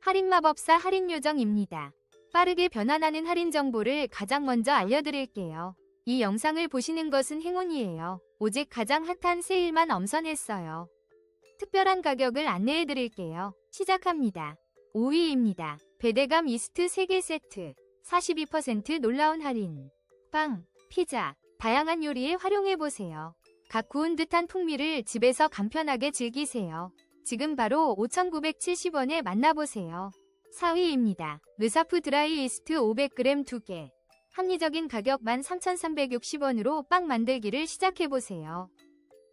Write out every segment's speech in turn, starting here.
할인마법사 할인요정입니다. 빠르게 변환하는 할인 정보를 가장 먼저 알려드릴게요. 이 영상을 보시는 것은 행운이에요. 오직 가장 핫한 세일만 엄선했어요. 특별한 가격을 안내해드릴게요. 시작합니다. 5위입니다. 배대감 이스트 3개 세트. 42% 놀라운 할인. 빵, 피자, 다양한 요리에 활용해보세요. 각 구운 듯한 풍미를 집에서 간편하게 즐기세요. 지금 바로 5,970원에 만나보세요. 4위입니다. 르사프 드라이 이스트 500g 2개. 합리적인 가격 13,360원으로 빵 만들기를 시작해보세요.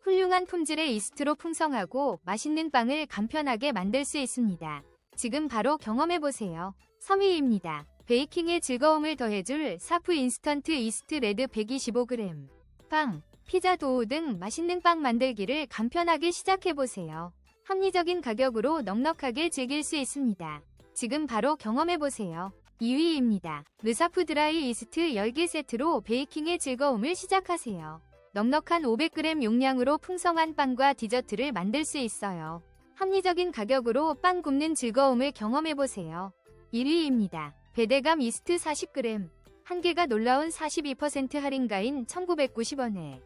훌륭한 품질의 이스트로 풍성하고 맛있는 빵을 간편하게 만들 수 있습니다. 지금 바로 경험해보세요. 3위입니다. 베이킹의 즐거움을 더해줄 사프 인스턴트 이스트 레드 125g. 빵, 피자 도우 등 맛있는 빵 만들기를 간편하게 시작해보세요. 합리적인 가격으로 넉넉하게 즐길 수 있습니다. 지금 바로 경험해보세요. 2위입니다. 르사프 드라이 이스트 10개 세트로 베이킹의 즐거움을 시작하세요. 넉넉한 500g 용량으로 풍성한 빵과 디저트를 만들 수 있어요. 합리적인 가격으로 빵 굽는 즐거움을 경험해보세요. 1위입니다. 배대감 이스트 40g. 한 개가 놀라운 42% 할인가인 1990원에.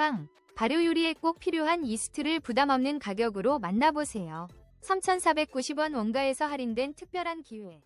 빵, 발효 요리에 꼭 필요한 이스트를 부담 없는 가격으로 만나보세요. 3,490원 원가에서 할인된 특별한 기회.